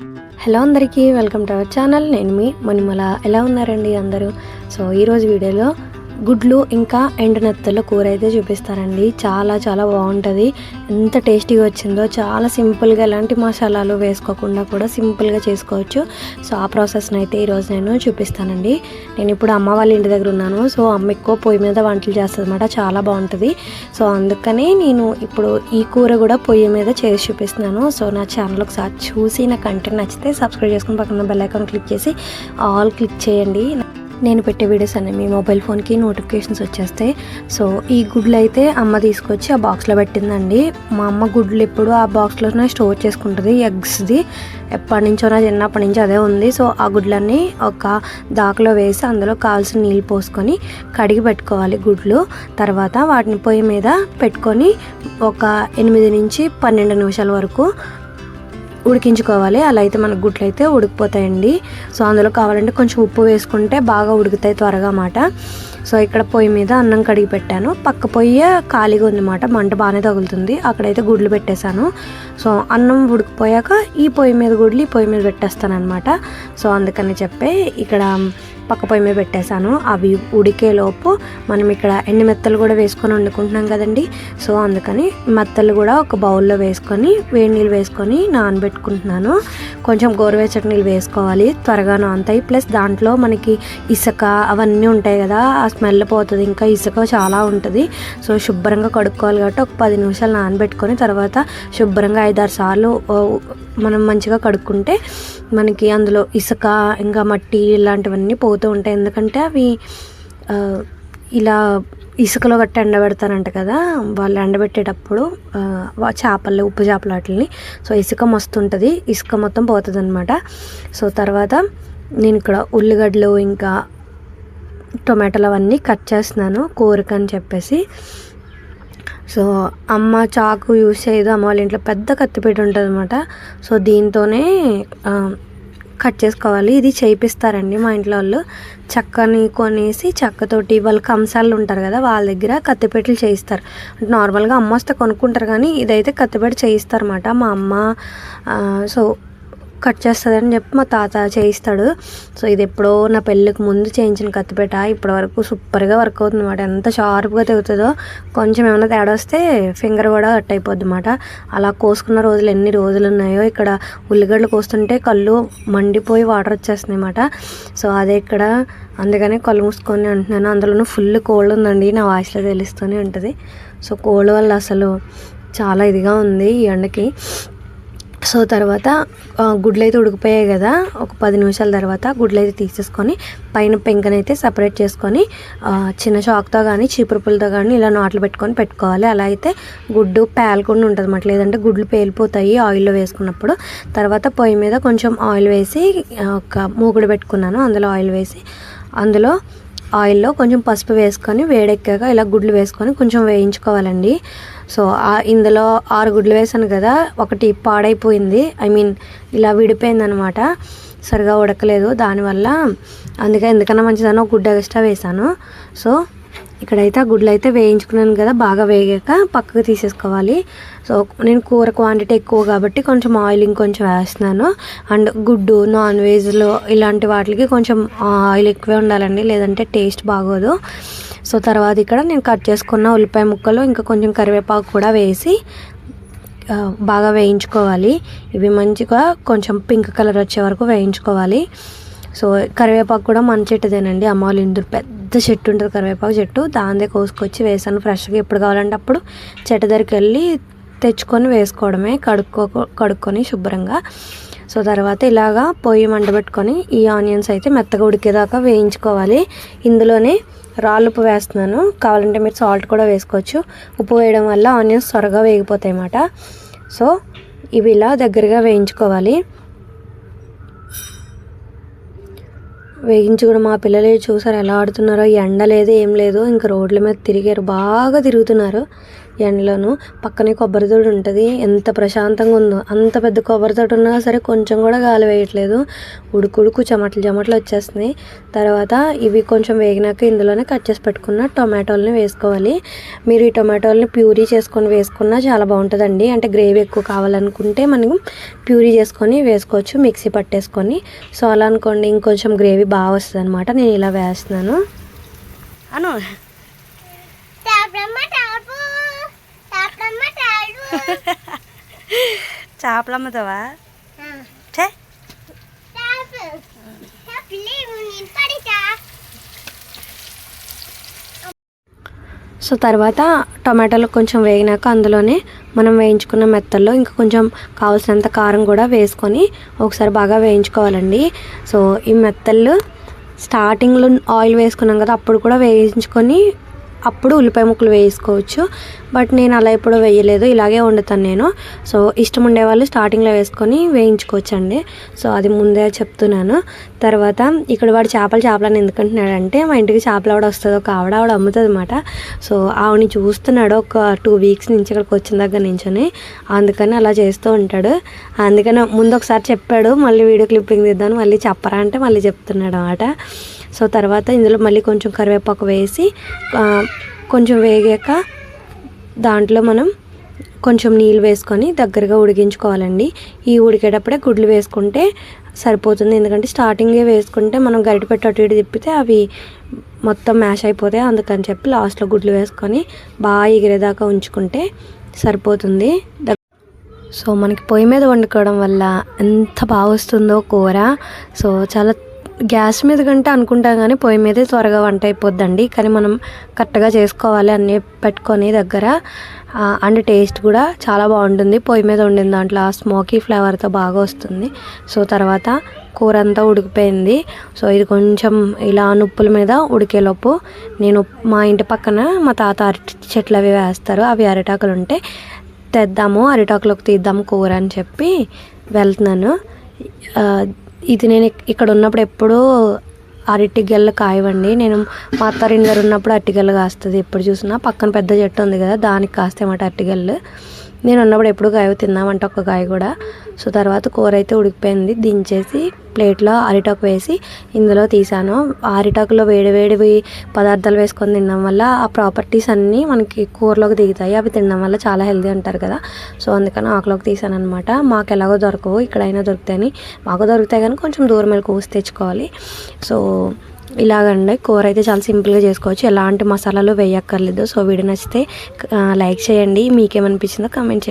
Hello అందరికీ welcome to our channel. నేను మీ మణిమల. ఎలా ఉన్నారండి అందరూ? సో ఈరోజు వీడియోలో గుడ్లు ఇంకా ఎండునెత్తల కూర అయితే చూపిస్తారండి. చాలా చాలా బాగుంటుంది. ఎంత టేస్టీగా వచ్చిందో చాలా సింపుల్గా ఎలాంటి మసాలాలు వేసుకోకుండా కూడా సింపుల్గా చేసుకోవచ్చు. సో ఆ ప్రాసెస్ని అయితే ఈరోజు నేను చూపిస్తానండి. నేను ఇప్పుడు అమ్మ వాళ్ళ ఇంటి దగ్గర ఉన్నాను. సో అమ్మ ఎక్కువ పొయ్యి మీద వంటలు చేస్తుందన్నమాట. చాలా బాగుంటుంది. సో అందుకనే నేను ఇప్పుడు ఈ కూర కూడా పొయ్యి మీద చేసి చూపిస్తున్నాను. సో నా ఛానల్ ఒకసారి చూసి నా కంటెంట్ నచ్చితే సబ్స్క్రైబ్ చేసుకుని పక్కన బెల్ ఐకాన్ క్లిక్ చేసి ఆల్ క్లిక్ చేయండి. నేను పెట్టే వీడియోస్ అన్నీ మీ మొబైల్ ఫోన్కి నోటిఫికేషన్స్ వచ్చేస్తాయి. సో ఈ గుడ్లు అయితే అమ్మ తీసుకొచ్చి ఆ బాక్స్లో పెట్టిందండి. మా అమ్మ గుడ్లు ఎప్పుడు ఆ బాక్స్లోనే స్టోర్ చేసుకుంటుంది ఎగ్స్ది ఎప్పటి నుంచో నా చిన్నప్పటి నుంచి అదే ఉంది. సో ఆ గుడ్లన్నీ ఒక దాకలో వేసి అందులో కావాల్సిన నీళ్ళు పోసుకొని కడిగి పెట్టుకోవాలి గుడ్లు. తర్వాత వాటిని పొయ్యి మీద పెట్టుకొని ఒక ఎనిమిది నుంచి పన్నెండు నిమిషాల వరకు ఉడికించుకోవాలి. అలా అయితే మనకు గుడ్లు అయితే ఉడికిపోతాయండి. సో అందులో కావాలంటే కొంచెం ఉప్పు వేసుకుంటే బాగా ఉడుకుతాయి త్వరగా అన్నమాట. సో ఇక్కడ పొయ్యి మీద అన్నం కడిగి పెట్టాను. పక్క పొయ్యి ఖాళీగా ఉందన్నమాట. మంట బాగానే తగులుతుంది. అక్కడైతే గుడ్లు పెట్టేశాను. సో అన్నం ఉడికిపోయాక ఈ పొయ్యి మీద గుడ్లు ఈ పొయ్యి మీద పెట్టేస్తాను అనమాట సో అందుకని చెప్పే ఇక్కడ పక్క పొయ్యి మీద పెట్టేశాను. అవి ఉడికేలోపు మనం ఇక్కడ ఎండు మెత్తలు కూడా వేసుకొని వండుకుంటున్నాం కదండి. సో అందుకని మెత్తలు కూడా ఒక బౌల్లో వేసుకొని వేడి నీళ్ళు వేసుకొని నానబెట్టుకుంటున్నాను. కొంచెం గోరువెచ్చటి నీళ్ళు వేసుకోవాలి. త్వరగా నానుతాయి ప్లస్ దాంట్లో మనకి ఇసుక అవన్నీ ఉంటాయి కదా ఆ స్మెల్ పోతుంది. ఇంకా ఇసుక చాలా ఉంటుంది. సో శుభ్రంగా కడుక్కోవాలి కాబట్టి ఒక పది నిమిషాలు నానబెట్టుకొని తర్వాత శుభ్రంగా ఐదారు సార్లు మనం మంచిగా కడుక్కుంటే మనకి అందులో ఇసుక ఇంకా మట్టి ఇలాంటివన్నీ పోతూ ఉంటాయి. ఎందుకంటే అవి ఇలా ఇసుకలో గట్టి ఎండబెడతారంట కదా వాళ్ళు ఎండబెట్టేటప్పుడు చేపలు ఉప్పు చేపలు వాటిని సో ఇసుక మస్తు ఉంటుంది ఇసుక మొత్తం పోతుంది అనమాట సో తర్వాత నేను ఇక్కడ ఉల్లిగడ్డలు ఇంకా టొమాటోలు అవన్నీ కట్ చేస్తున్నాను కోరిక అని చెప్పేసి. సో అమ్మ చాకు యూస్ చేయదు అమ్మ వాళ్ళ ఇంట్లో పెద్ద కత్తిపీట ఉంటుంది అనమాట సో దీంతోనే కట్ చేసుకోవాలి. ఇది చేయిస్తారండి మా ఇంట్లో వాళ్ళు. చెక్కని కొనేసి చెక్కతోటి వాళ్ళు కంసాలు ఉంటారు కదా వాళ్ళ దగ్గర కత్తిపీటలు చేయిస్తారు. అంటే నార్మల్గా అమ్మ వస్తే కొనుక్కుంటారు కానీ ఇదైతే కత్తిపీట చేయిస్తారు అనమాట మా అమ్మ. సో కట్ చేస్తుందని చెప్పి మా తాత చేయిస్తాడు. సో ఇది ఎప్పుడో నా పెళ్ళికి ముందు చేయించిన కత్తిపేట. ఇప్పటి వరకు సూపర్గా వర్క్ అవుతుంది అనమాట ఎంత షార్ప్గా తెగుతుందో కొంచెం ఏమైనా తేడా వస్తే ఫింగర్ కూడా కట్ అయిపోద్ది అనమాట అలా కోసుకున్న రోజులు ఎన్ని రోజులు ఉన్నాయో ఇక్కడ ఉల్లిగడ్డలు కోస్తుంటే కళ్ళు మండిపోయి వాటర్ వచ్చేస్తున్నాయి అన్నమాట సో అదే ఇక్కడ అందుకనే కళ్ళు మూసుకొని అంటున్నాను. అందులోనూ ఫుల్ కోల్డ్ ఉందండి నా వాయిస్లో తెలుస్తూనే ఉంటుంది. సో కోల్డ్ వల్ల అసలు చాలా ఇదిగా ఉంది ఈ ఎండకి. సో తర్వాత గుడ్లు అయితే ఉడికిపోయాయి కదా. ఒక పది నిమిషాల తర్వాత గుడ్లు అయితే తీసేసుకొని పైన పెంకనైతే సపరేట్ చేసుకొని చిన్న చాక్తో కానీ చీపురు పుల్లతో కానీ ఇలా నాట్లు పెట్టుకొని పెట్టుకోవాలి. అలా అయితే గుడ్డు పేలకుండా ఉంటుంది అన్నమాట లేదంటే గుడ్లు పేలిపోతాయి ఆయిల్లో వేసుకున్నప్పుడు. తర్వాత పొయ్యి మీద కొంచెం ఆయిల్ వేసి ఒక మూగుడు పెట్టుకున్నాను. అందులో ఆయిల్ వేసి అందులో ఆయిల్లో కొంచెం పసుపు వేసుకొని వేడెక్కాక ఇలా గుడ్లు వేసుకొని కొంచెం వేయించుకోవాలండి. సో ఇందులో ఆరు గుడ్లు వేసాను కదా ఒకటి పాడైపోయింది. ఐ మీన్ ఇలా విడిపోయింది అనమాట సరిగా ఉడకలేదు దానివల్ల. అందుకే ఎందుకన్నా మంచిదని ఒక గుడ్డ ఎక్స్ట్రా వేసాను సో ఇక్కడైతే ఆ గుడ్లు అయితే వేయించుకున్నాను కదా బాగా వేగాక పక్కకు తీసేసుకోవాలి. సో నేను కూర క్వాంటిటీ ఎక్కువ కాబట్టి కొంచెం ఆయిల్ ఇంకొంచెం వేస్తున్నాను. అండ్ గుడ్డు నాన్ వెజ్లో ఇలాంటి వాటికి కొంచెం ఆయిల్ ఎక్కువే ఉండాలండి లేదంటే టేస్ట్ బాగోదు. సో తర్వాత ఇక్కడ నేను కట్ చేసుకున్న ఉల్లిపాయ ముక్కలు ఇంకా కొంచెం కరివేపాకు కూడా వేసి బాగా వేయించుకోవాలి. ఇవి మంచిగా కొంచెం పింక్ కలర్ వచ్చే వరకు వేయించుకోవాలి. సో కరివేపాకు కూడా మన చెట్టుదేనండి. అమ్మ ఇందులో పెద్ద చెట్టు ఉంటుంది కరివేపాకు చెట్టు. దాందే కోసుకొచ్చి వేసాను ఫ్రెష్గా. ఎప్పుడు కావాలంటే అప్పుడు చెట్టు దగ్గరికి వెళ్ళి తెచ్చుకొని వేసుకోవడమే కడుక్కో కడుక్కొని శుభ్రంగా. సో తర్వాత ఇలాగా పొయ్యి మంట పెట్టుకొని ఈ ఆనియన్స్ అయితే మెత్తగా ఉడికేదాకా వేయించుకోవాలి. ఇందులోనే రాళ్ళు ఉప్పు వేస్తున్నాను. కావాలంటే మీరు సాల్ట్ కూడా వేసుకోవచ్చు. ఉప్పు వేయడం వల్ల ఆనియన్స్ త్వరగా వేగిపోతాయి అన్నమాట సో ఇవి ఇలా దగ్గరగా వేయించుకోవాలి. వేగించి కూడా మా పిల్లలు చూసారు ఎలా ఆడుతున్నారో. ఎండ లేదు ఏం లేదు. ఇంకా రోడ్ల మీద తిరిగారు. బాగా తిరుగుతున్నారు. ఎండలోను పక్కనే కొబ్బరి తోడు ఉంటుంది. ఎంత ప్రశాంతంగా ఉందో. అంత పెద్ద కొబ్బరి తోట ఉన్నా సరే కొంచెం కూడా గాలి వేయట్లేదు. ఉడుకుడుకు చెమటలు చెమటలు వచ్చేస్తున్నాయి. తర్వాత ఇవి కొంచెం వేగినాక ఇందులోనే కట్ చేసి పెట్టుకున్న టొమాటోల్ని వేసుకోవాలి. మీరు ఈ టొమాటోల్ని ప్యూరీ చేసుకొని వేసుకున్నా చాలా బాగుంటుందండి. అంటే గ్రేవీ ఎక్కువ కావాలనుకుంటే మనం ప్యూరీ చేసుకొని వేసుకోవచ్చు. మిక్సీ పట్టేసుకొని. సో అలా అనుకోండి ఇంకొంచెం గ్రేవీ బాగా వస్తుంది అనమాట నేను ఇలా వేస్తున్నాను. అను. చేపలు. అమ్ముతావా చే సో తర్వాత టొమాటోలు కొంచెం వేగినాక అందులోనే మనం వేయించుకున్న మెత్తల్లో ఇంకా కొంచెం కావాల్సినంత కారం కూడా వేసుకొని ఒకసారి బాగా వేయించుకోవాలండి. సో ఈ మెత్తళ్ళు స్టార్టింగ్లో ఆయిల్ వేసుకున్నాం కదా అప్పుడు కూడా వేయించుకొని అప్పుడు ఉల్లిపాయ ముక్కలు వేసుకోవచ్చు. బట్ నేను అలా ఎప్పుడూ వేయలేదు. ఇలాగే వండుతాను నేను. సో ఇష్టం ఉండేవాళ్ళు స్టార్టింగ్లో వేసుకొని వేయించుకోవచ్చు అండి సో అది ముందే చెప్తున్నాను. తర్వాత ఇక్కడ వాడు చేపలు చేపలని ఎందుకంటున్నాడంటే మా ఇంటికి చేపలు ఆవిడ వస్తుంది ఒక ఆవిడ ఆవిడ అమ్ముతుంది అనమాట సో ఆవిడని చూస్తున్నాడు ఒక టూ వీక్స్ నుంచి ఇక్కడికి వచ్చిన దగ్గర నుంచొని. అందుకని అలా చేస్తూ ఉంటాడు. అందుకని ముందు ఒకసారి చెప్పాడు మళ్ళీ వీడియో క్లిప్పింగ్ తీద్దాను మళ్ళీ చెప్పరా అంటే మళ్ళీ చెప్తున్నాడు అనమాట సో తర్వాత ఇందులో మళ్ళీ కొంచెం కరివేపాకు వేసి కొంచెం వేగాక దాంట్లో మనం కొంచెం నీళ్ళు వేసుకొని దగ్గరగా ఉడికించుకోవాలండి. ఈ ఉడికేటప్పుడే గుడ్లు వేసుకుంటే సరిపోతుంది. ఎందుకంటే స్టార్టింగే వేసుకుంటే మనం గరిట పెట్టి అటు ఇటు తిప్పితే అవి మొత్తం మ్యాష్ అయిపోతాయి. అందుకని చెప్పి లాస్ట్లో గుడ్లు వేసుకొని బాగా ఎగిరేదాకా ఉంచుకుంటే సరిపోతుంది. సో మనకి పొయ్యి మీద వండుకోవడం వల్ల ఎంత బాగా వస్తుందో కూర. సో చాలా గ్యాస్ మీద కంటే అనుకుంటాం కానీ పొయ్యి మీదే త్వరగా వంట అయిపోద్దండి. కానీ మనం కరెక్ట్గా చేసుకోవాలి అన్నీ పెట్టుకొని దగ్గర. అండ్ టేస్ట్ కూడా చాలా బాగుంటుంది. పొయ్యి మీద వండిన దాంట్లో ఆ స్మోకీ ఫ్లేవర్తో బాగా వస్తుంది. సో తర్వాత కూర అంతా ఉడికిపోయింది. సో ఇది కొంచెం ఇలా నుప్పుల మీద ఉడికేలోపు నేను మా ఇంటి పక్కన మా తాత అరటి చెట్లు అవి వేస్తారు. అవి అరిటాకులు ఉంటే తెద్దాము అరిటాకులకు తీద్దాము కూర అని చెప్పి వెళ్తున్నాను. ఇది నేను ఇక్కడ ఉన్నప్పుడు ఎప్పుడూ అరటిగెల్ల కాయవండి. నేను మా అత్తారింటి దగ్గర ఉన్నప్పుడు అరటిగెల్ల కాస్తుంది. ఎప్పుడు చూసినా పక్కన పెద్ద చెట్టు ఉంది కదా దానికి కాస్తాయన్నమాట అరటిగెల్లు. నేను ఉన్నప్పుడు ఎప్పుడు కాయ తిన్నామంటే ఒక కాయ కూడా. సో తర్వాత కూర అయితే ఉడికిపోయింది. దించేసి ప్లేట్లో అరిటాకు వేసి ఇందులో తీసాను అరిటాకులో వేడివేడివి పదార్థాలు వేసుకొని తినడం వల్ల ఆ ప్రాపర్టీస్ అన్నీ మనకి కూరలోకి దిగుతాయి. అవి తినడం వల్ల చాలా హెల్దీ అంటారు కదా. సో అందుకని ఆకులోకి తీసాను అనమాట మాకు ఎలాగో దొరకవు. ఇక్కడైనా దొరుకుతాయని మాకు దొరుకుతాయి కానీ కొంచెం దూరం వెళ్ళి కోసి తెచ్చుకోవాలి. సో ఇలాగండి. కూర అయితే చాలా సింపుల్గా చేసుకోవచ్చు. ఎలాంటి మసాలాలు వేయక్కర్లేదు. సో వీడియో నచ్చితే లైక్ చేయండి. మీకేమనిపించిందో కామెంట్ చేయండి.